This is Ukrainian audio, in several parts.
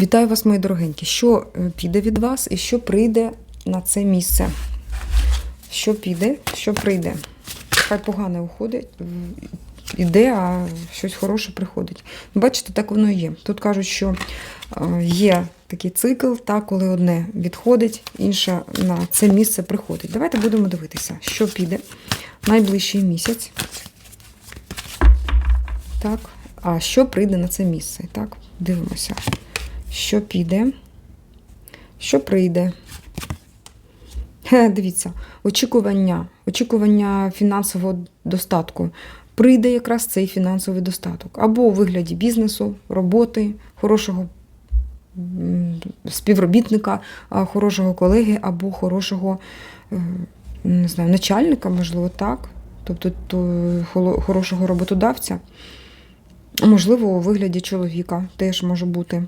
Вітаю вас, мої дорогенькі. Що е, піде від вас і що прийде на це місце? Що піде, що прийде? Хай погане уходить, іде, а щось хороше приходить. Бачите, так воно і є. Тут кажуть, що е, є такий цикл, та, коли одне відходить, інше на це місце приходить. Давайте будемо дивитися, що піде найближчий місяць. Так, а що прийде на це місце? Так, дивимося. Що піде, що прийде. Дивіться, очікування, очікування фінансового достатку. Прийде якраз цей фінансовий достаток. Або у вигляді бізнесу, роботи, хорошого співробітника, хорошого колеги, або хорошого е, не знаю, начальника, можливо, так. Тобто то, хорошого роботодавця. Можливо, у вигляді чоловіка теж може бути.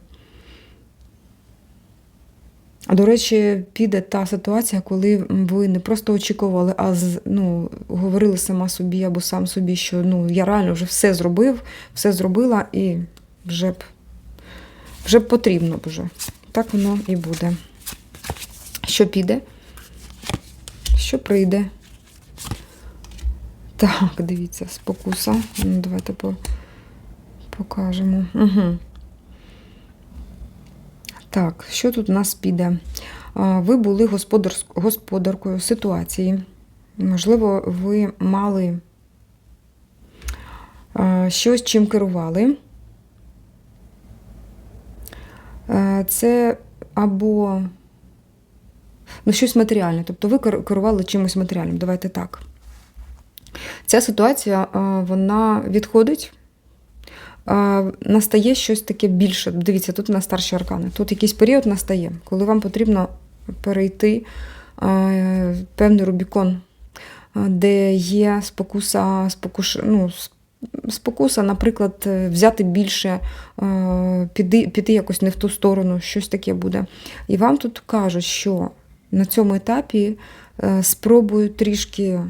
До речі, піде та ситуація, коли ви не просто очікували, а ну, говорили сама собі або сам собі, що ну, я реально вже все зробив, все зробила і вже б, вже б потрібно б вже. Так воно і буде. Що піде? Що прийде? Так, дивіться, спокуса. Ну, давайте по, покажемо. Угу. Так, що тут у нас піде? Ви були господаркою ситуації. Можливо, ви мали щось, чим керували. Це або ну, щось матеріальне, тобто ви керували чимось матеріальним. Давайте так. Ця ситуація вона відходить. Настає щось таке більше. Дивіться, тут на старші аркани. Тут якийсь період настає, коли вам потрібно перейти певний Рубікон, де є спокуса, спокуш, ну, спокуса, наприклад, е, взяти більше, е, піти, піти якось не в ту сторону, щось таке буде. І вам тут кажуть, що на цьому етапі е, спробую трішки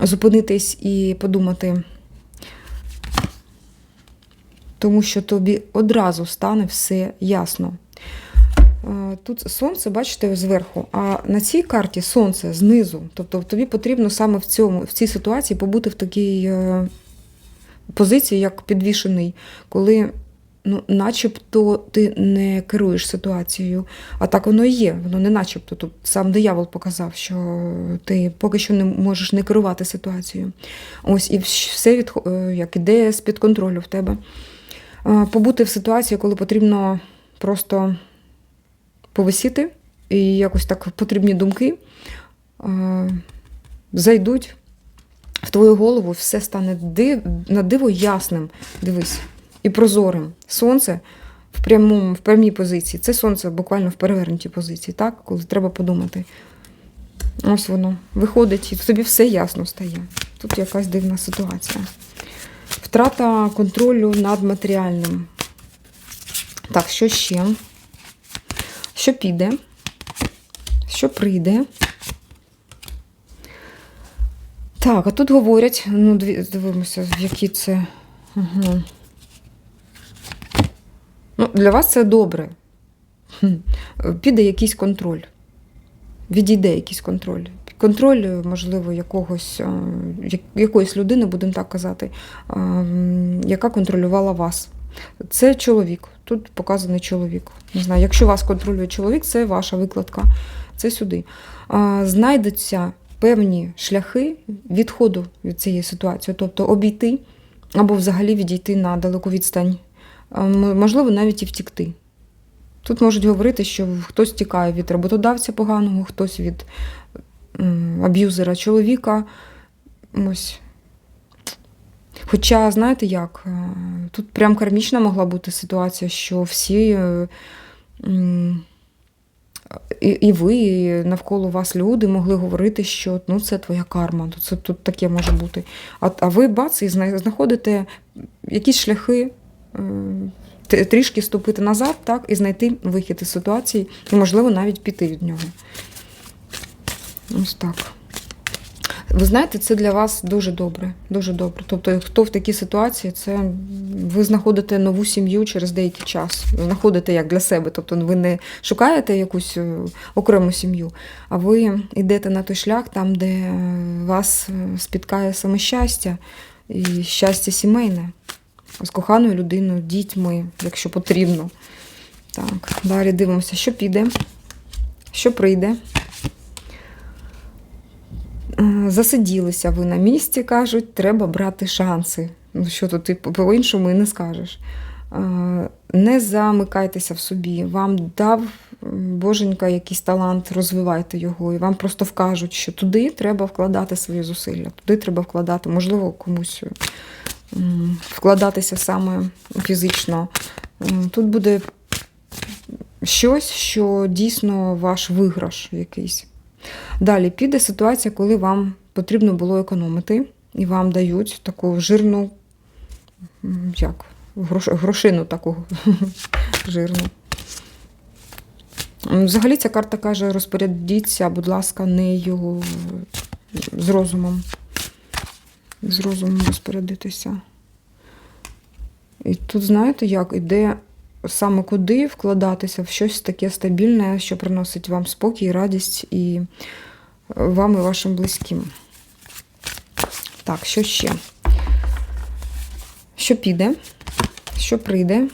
зупинитись і подумати тому що тобі одразу стане все ясно. Е, Тут сонце, бачите, зверху, а на цій карті сонце знизу. Тобто тобі потрібно саме в цьому, в цій ситуації побути в такій е, позиції, як підвішений, коли ну, начебто ти не керуєш ситуацією. А так воно і є. Воно не начебто. Тут сам диявол показав, що ти поки що не можеш не керувати ситуацією. Ось і все від, як іде з-під контролю в тебе. Е, Побути в ситуації, коли потрібно просто повисіти, і якось так потрібні думки е, зайдуть в твою голову, все стане див, на диво ясним. Дивись, і прозорим. Сонце в прямому, в прямій позиції. Це сонце буквально в перевернутій позиції, так? Коли треба подумати. Ось воно виходить, і тобі все ясно стає. Тут якась дивна ситуація. Втрата контролю над матеріальним. Так, що ще? Що піде? Що прийде? Так, а тут говорять, ну, дивимося, які це. Угу. Ну, для вас це добре. Піде якийсь контроль. Відійде якийсь контроль. Контроль, можливо, якогось, е, якоїсь людини, будемо так казати, е, яка контролювала вас. Це чоловік. Тут показаний чоловік. Не знаю, якщо вас контролює чоловік, це ваша викладка. Це сюди. Знайдуться певні шляхи відходу від цієї ситуації, тобто обійти або взагалі відійти на далеку відстань. Можливо, навіть і втікти. Тут можуть говорити, що хтось тікає від роботодавця поганого, хтось від аб'юзера чоловіка. Ось. Хоча, знаєте як, е, тут прям кармічна могла бути ситуація, що всі, е, і, і ви, і навколо вас люди могли говорити, що ну, це твоя карма, це, тут таке може бути. А, а ви бац, і знаходите якісь шляхи. е, Трішки ступити назад, так, і знайти вихід із ситуації, і, можливо, навіть піти від нього. Ось так. Ви знаєте, це для вас дуже добре. Дуже добре. Тобто, хто в такій ситуації, це ви знаходите нову сім'ю через деякий час. Знаходите як для себе. Тобто ви не шукаєте якусь е, окрему сім'ю, а ви йдете на той шлях, там, де е, вас е, спіткає саме щастя і щастя сімейне з коханою людиною, дітьми, якщо потрібно. Так, далі дивимося, що піде, що прийде. Е, Засиділися ви на місці, кажуть, треба брати шанси. Ну, що тут ти по-іншому і не скажеш. Е, Не замикайтеся в собі. Вам дав Боженька якийсь талант, розвивайте його, і вам просто вкажуть, що туди треба вкладати свої зусилля, туди треба вкладати, можливо, комусь вкладатися саме фізично. Тут буде щось, що дійсно ваш виграш якийсь. Далі піде ситуація, коли вам потрібно було економити, і вам дають таку жирну, як, грош, грошину таку жирну. Взагалі ця карта каже, розпорядіться, будь ласка, нею з розумом. З розумом розпорядитися. І тут, знаєте, як іде саме куди вкладатися в щось таке стабільне, що приносить вам спокій, радість і вам і вашим близьким. Так, що ще? Що піде? Що прийде?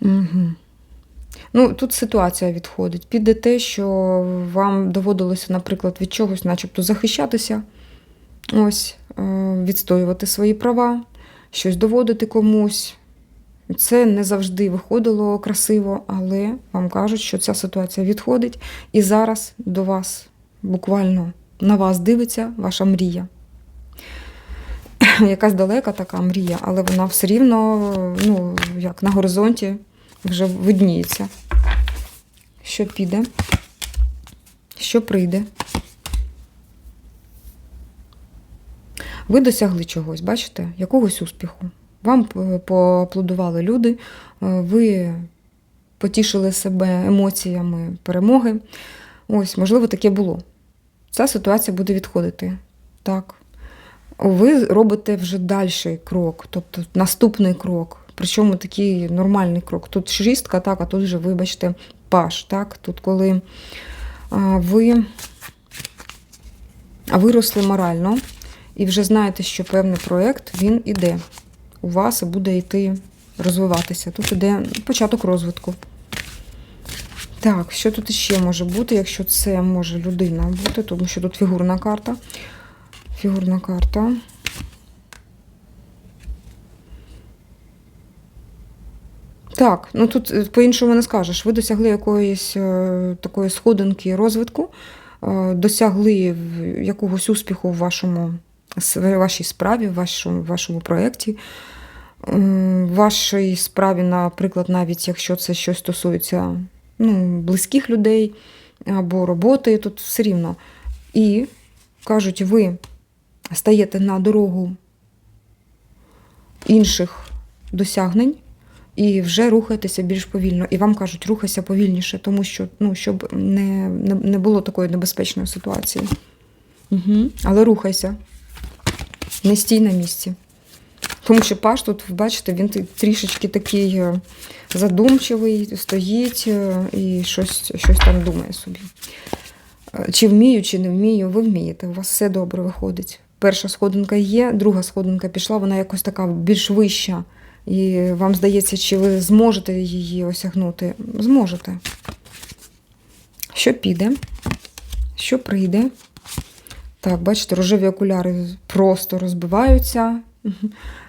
Угу. Ну, тут ситуація відходить. Піде те, що вам доводилося, наприклад, від чогось, начебто, захищатися, ось, е, відстоювати свої права, щось доводити комусь. Це не завжди виходило красиво, але вам кажуть, що ця ситуація відходить, і зараз до вас буквально на вас дивиться ваша мрія. Якась далека така мрія, але вона все рівно, ну, як на горизонті вже видніється. Що піде, що прийде. Ви досягли чогось, бачите, якогось успіху. Вам е, поаплодували люди, е, ви потішили себе емоціями перемоги. Ось, можливо, таке було. Ця ситуація буде відходити. Так. Ви робите вже дальший крок, тобто наступний крок. Причому такий нормальний крок. Тут шістка, так, а тут вже, вибачте, паш. Так? Тут коли ви виросли морально і вже знаєте, що певний проєкт він іде у вас буде йти розвиватися. Тут іде початок розвитку. Так, що тут ще може бути, якщо це може людина бути, тому що тут фігурна карта. Фігурна карта. Так, ну тут е, по-іншому не скажеш. Ви досягли якоїсь е, такої сходинки розвитку, е, досягли якогось успіху в вашому в вашій справі, в вашому, в вашому проєкті. Вашій справі, наприклад, навіть якщо це щось стосується ну, близьких людей або роботи, тут все рівно. І кажуть, ви стаєте на дорогу інших досягнень і вже рухаєтеся більш повільно. І вам кажуть, рухайся повільніше, тому що ну, щоб не, не, не було такої небезпечної ситуації. Угу. Але рухайся, не стій на місці. Тому що Паш тут, ви бачите, він трішечки такий е, задумчивий, стоїть е, і щось, щось там думає собі. Е, Чи вмію, чи не вмію, ви вмієте, у вас все добре виходить. Перша сходинка є, друга сходинка пішла, вона якось така більш вища. І вам здається, чи ви зможете її осягнути? Зможете. Що піде? Що прийде? Так, бачите, рожеві окуляри просто розбиваються.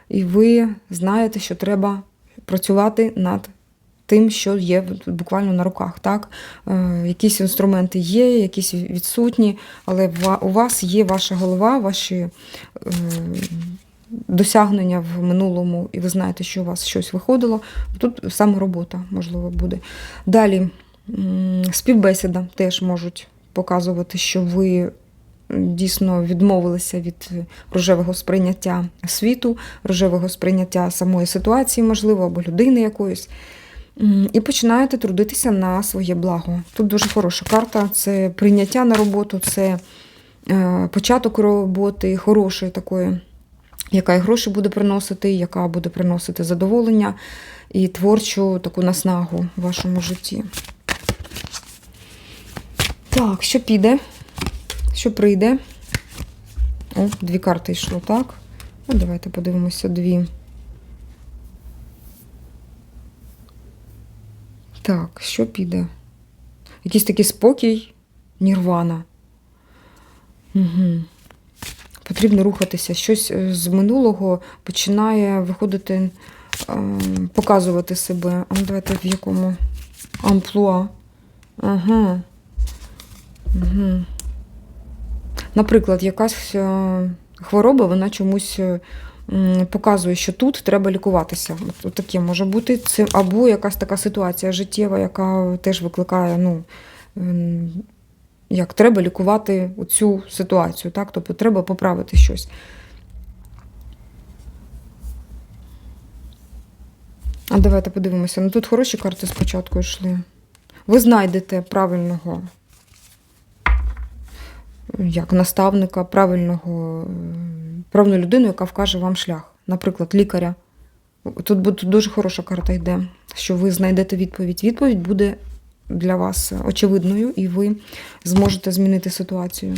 І ви знаєте, що треба працювати над тим, що є буквально на руках. Так? Е, якісь інструменти є, якісь відсутні, але у вас є ваша голова, ваші е, досягнення в минулому, і ви знаєте, що у вас щось виходило. Тут саме робота, можливо, буде. Далі співбесіда теж можуть показувати, що ви дійсно відмовилися від рожевого сприйняття світу, рожевого сприйняття самої ситуації, можливо, або людини якоїсь. І починаєте трудитися на своє благо. Тут дуже хороша карта. Це прийняття на роботу, це е, початок роботи хорошої такої, яка і гроші буде приносити, яка буде приносити задоволення і творчу таку наснагу в вашому житті. Так, що піде? Що прийде? О, дві карти йшло, так? Ну, давайте подивимося дві. Так, що піде? Якийсь такий спокій, нірвана. Угу. Потрібно рухатися. Щось е, з минулого починає виходити, е, показувати себе. А ну давайте в якому амплуа. Ага. Угу. Наприклад, якась е, хвороба, вона чомусь е, показує, що тут треба лікуватися. От, таке може бути. Це або якась така ситуація життєва, яка теж викликає, ну. ем, Як треба лікувати цю ситуацію, так? Тобто треба поправити щось. А давайте подивимося. Ну тут хороші карти спочатку йшли. Ви знайдете правильного як наставника, правильного, е, правильну людину, яка вкаже вам шлях. Наприклад, лікаря. Тут буде дуже хороша карта йде, що ви знайдете відповідь. Відповідь буде для вас очевидною, і ви зможете змінити ситуацію.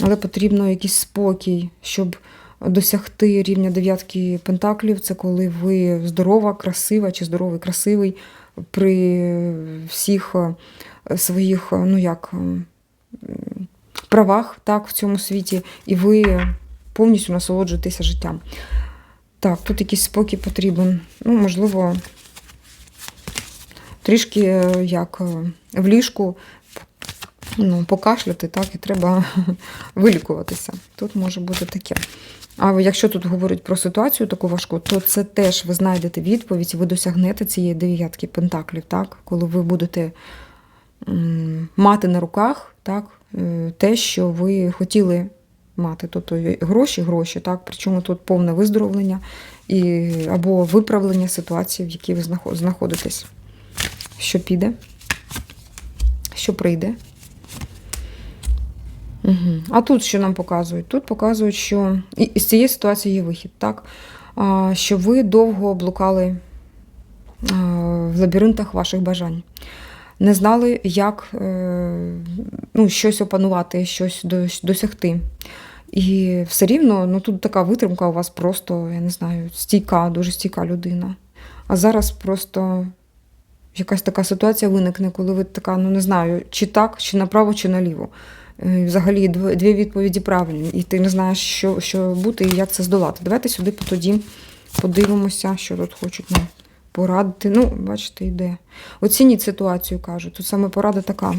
Але потрібно якийсь спокій, щоб досягти рівня дев'ятки пентаклів. Це коли ви здорова, красива чи здоровий, красивий при всіх своїх, ну як, правах так, в цьому світі, і ви повністю насолоджуєтеся життям. Так, тут якийсь спокій потрібен. Ну, можливо, трішки е, як е, в ліжку ну, покашляти, так, і треба вилікуватися. Тут може бути таке. А якщо тут говорить про ситуацію таку важку, то це теж ви знайдете відповідь, ви досягнете цієї дев'ятки пентаклів, так, коли ви будете мати на руках так, е, те, що ви хотіли мати. Тобто гроші, гроші, так, причому тут повне виздоровлення і, або виправлення ситуації, в якій ви знаходитесь. Що піде? Що прийде? Угу. А тут що нам показують? Тут показують, що і з цієї ситуації є вихід, так? А, що ви довго блукали в лабіринтах ваших бажань. Не знали, як е, ну, щось опанувати, щось досягти. І все рівно, ну тут така витримка у вас просто, я не знаю, стійка, дуже стійка людина. А зараз просто якась така ситуація виникне, коли ви така, ну не знаю, чи так, чи направо, чи наліво. Е, Взагалі дві відповіді правильні, і ти не знаєш, що, що бути і як це здолати. Давайте сюди тоді подивимося, що тут хочуть нам порадити. Ну, бачите, йде. Оцініть ситуацію, кажуть. Тут саме порада така.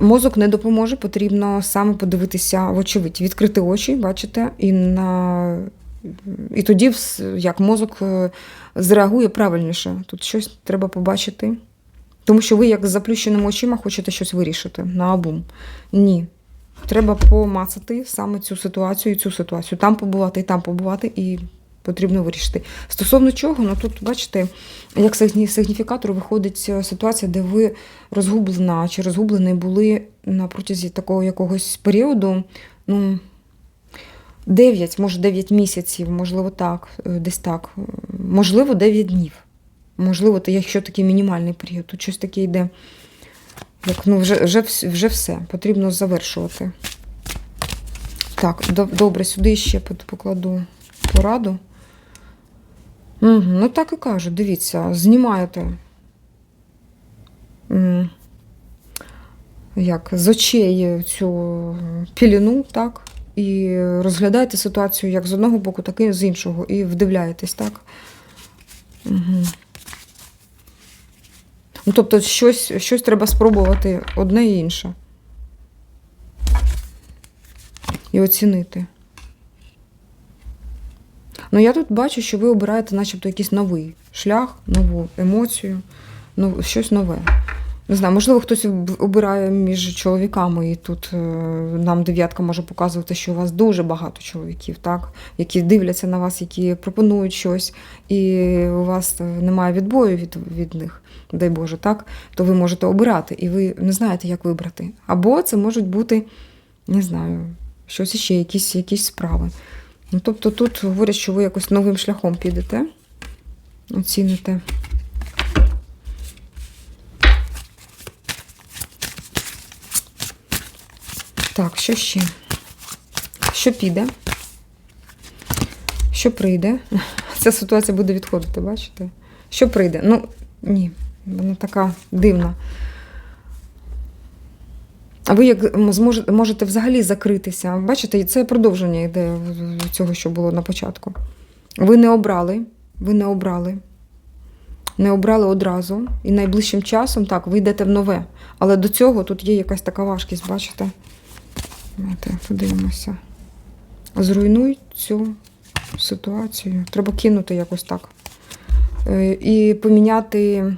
Мозок не допоможе, потрібно саме подивитися, вочевидь, відкрити очі, бачите, і на. І тоді як мозок е, зреагує правильніше. Тут щось треба побачити. Тому що ви, як з заплющеними очима, хочете щось вирішити на обум. Ні. Треба помацати саме цю ситуацію і цю ситуацію. Там побувати і там побувати, і потрібно вирішити. Стосовно чого, ну тут, бачите, як сигніфікатор виходить е, ситуація, де ви розгублена чи розгублені були на протязі такого якогось періоду. ну, 9, може 9 місяців, можливо, так, е, десь так. Можливо, 9 днів. Можливо, то якщо такий мінімальний період, тут щось таке йде. Як, ну, вже, вже, вже все, потрібно завершувати. Так, добре, сюди ще покладу пораду. Ну так і кажу, дивіться, знімаєте. Як з очей цю піліну, так? І розглядаєте ситуацію як з одного боку, так і з іншого, і вдивляєтесь, так? Угу. Ну, тобто, щось, щось треба спробувати одне і інше. І оцінити. Ну, я тут бачу, що ви обираєте начебто якийсь новий шлях, нову емоцію, нов- щось нове. Не знаю, можливо, хтось обирає між чоловіками, і тут е, нам дев'ятка може показувати, що у вас дуже багато чоловіків, так? які дивляться на вас, які пропонують щось, і у вас е, немає відбою від, від них, дай Боже, так? то ви можете обирати, і ви не знаєте, як вибрати. Або це можуть бути, не знаю, щось іще, якісь, якісь справи. Ну, тобто тут говорять, що ви якось новим шляхом підете, оціните. Так, що ще? Що піде? Що прийде? Ця ситуація буде відходити, бачите? Що прийде? Ну, ні, вона така дивна. А ви як можете взагалі закритися? Бачите, це продовження йде цього, що було на початку. Ви не обрали, ви не обрали. Не обрали одразу. І найближчим часом, так, ви йдете в нове. Але до цього тут є якась така важкість, бачите? Давайте подивимося. Зруйнуй цю ситуацію. Треба кинути якось так. Е, І поміняти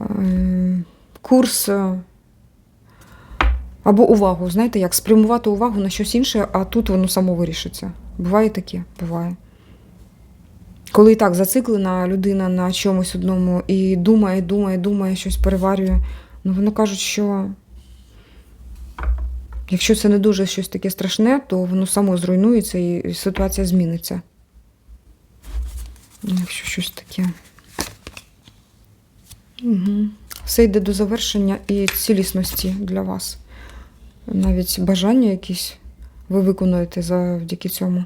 е, курс е, або увагу. Знаєте, як спрямувати увагу на щось інше, а тут воно само вирішиться. Буває таке? Буває. Коли і так зациклена людина на чомусь одному і думає, думає, думає, щось переварює, ну воно кажуть, що Якщо це не дуже щось таке страшне, то воно само зруйнується і ситуація зміниться. Ну, Якщо щось таке. Угу. Все йде до завершення і цілісності для вас. Навіть бажання якісь ви виконуєте завдяки цьому.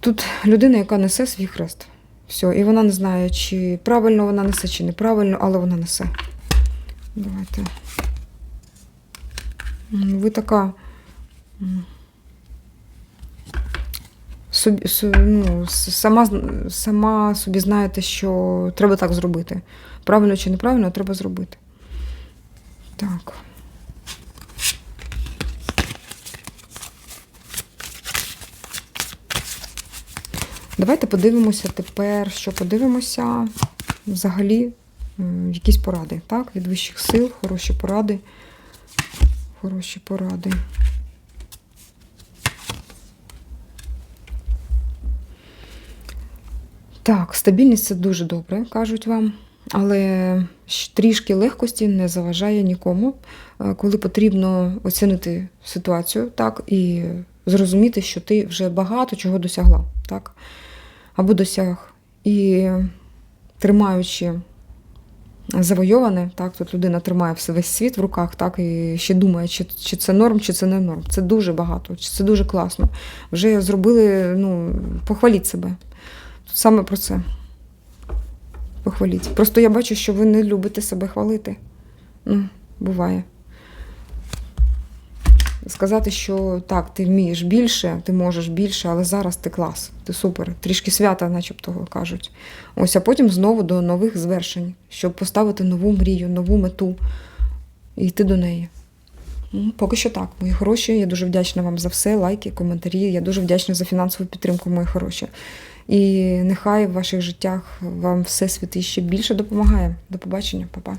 Тут людина, яка несе свій хрест. Все, і вона не знає, чи правильно вона несе, чи неправильно, але вона несе. Давайте. Ви така. Собі, ну, сама, сама собі знаєте, що треба так зробити. Правильно чи неправильно, треба зробити. Так. Давайте подивимося тепер, що подивимося взагалі якісь поради, так? Від вищих сил, хороші поради. Хороші поради. Так, стабільність це дуже добре, кажуть вам. Але трішки легкості не заважає нікому, е, коли потрібно оцінити ситуацію, так, і зрозуміти, що ти вже багато чого досягла, так, або досяг. І тримаючи завойоване, так, тут людина тримає весь світ в руках, так, і ще думає, чи, чи це норм, чи це не норм. Це дуже багато, чи це дуже класно. Вже зробили, ну, похваліть себе. Тут саме про це. Похваліть. Просто я бачу, що ви не любите себе хвалити. Ну, буває. Сказати, що так, ти вмієш більше, ти можеш більше, але зараз ти клас, ти супер. Трішки свята, начебто кажуть. Ось, а потім знову до нових звершень, щоб поставити нову мрію, нову мету і йти до неї. Ну, Поки що так, мої хороші. Я дуже вдячна вам за все, лайки, коментарі. Я дуже вдячна за фінансову підтримку, мої хороші. І нехай в ваших життях вам все світи ще більше допомагає. До побачення, па-па.